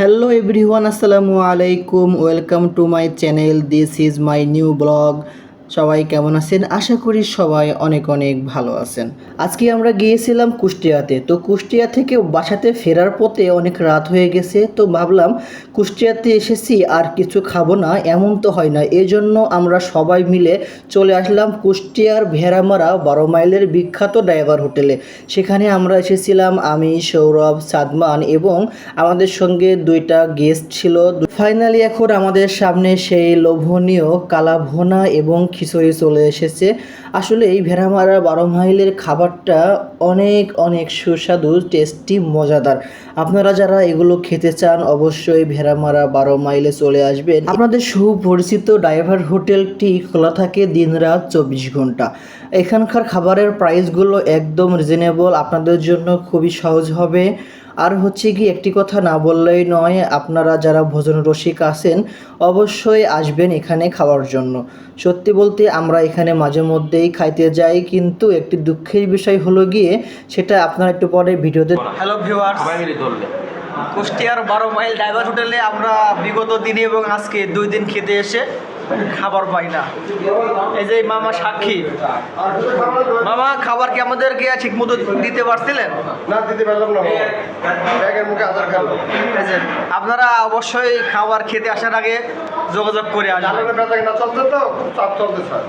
Hello everyone আসসালামু আলাইকুম welcome to my channel this is my new blog সবাই কেমন আছেন? আশা করি সবাই অনেক অনেক ভালো আছেন। আজকে আমরা গিয়েছিলাম কুষ্টিয়াতে। তো কুষ্টিয়া থেকে বাসাতে ফেরার পথে অনেক রাত হয়ে গেছে। তো ভাবলাম, কুষ্টিয়াতে এসেছি, আর কিছু খাব না, এমন তো হয় না। এই জন্য আমরা সবাই মিলে চলে আসলাম কুষ্টিয়ার ভেড়ামারা বারো মাইলের বিখ্যাত ড্রাইভার হোটেলে। সেখানে আমরা এসেছিলাম, আমি, সৌরভ, সাদমান এবং আমাদের সঙ্গে দুইটা গেস্ট ছিল। ফাইনালি এখন আমাদের সামনে সেই লোভনীয় কালাভোনা এবং খিচুড়ি চলে এসেছে। আসলে এই ভেড়ামারা বারো মাইলের খাবারটা অনেক অনেক সুস্বাদু, টেস্টি, মজাদার। আপনারা যারা এগুলো খেতে চান, অবশ্যই ভেড়ামারা বারো মাইলে চলে আসবেন। আপনাদের সুপরিচিত ড্রাইভার হোটেলটি খোলা থাকে দিনরাত চব্বিশ ঘণ্টা। এখানকার খাবারের প্রাইসগুলো একদম রিজনেবল। আপনাদের জন্য খুবই সহজ হবে। আর হচ্ছে কি একটি কথা না বললেই নয় আপনারা যারা ভোজন রসিক আছেন অবশ্যই আসবেন এখানে খাওয়ার জন্য। সত্যি বলতে আমরা এখানে মাঝে মধ্যেই খাইতে যাই কিন্তু একটি দুঃখের বিষয় হলো গিয়ে সেটা আপনারা একটু পরে ভিডিওতে হ্যালো ভিউয়ার্স কুষ্টিয়ার বারো মাইল ড্রাইভার হোটেলে আমরা বিগত দিনে এবং আজকে দুই দিন খেতে এসে খাবার পাই না। এই যে মামা সাক্ষী। মামা খাবার কি আমাদেরকে ঠিক মতো দিতে পারছিলেন? না দিতে পারলাম না। ব্যাগের মুখে আধার কার্ড। আপনারা অবশ্যই খাবার খেতে আসার আগে যোগাযোগ করে আসবেন। কিনা তো? চাপ চলতে স্যার।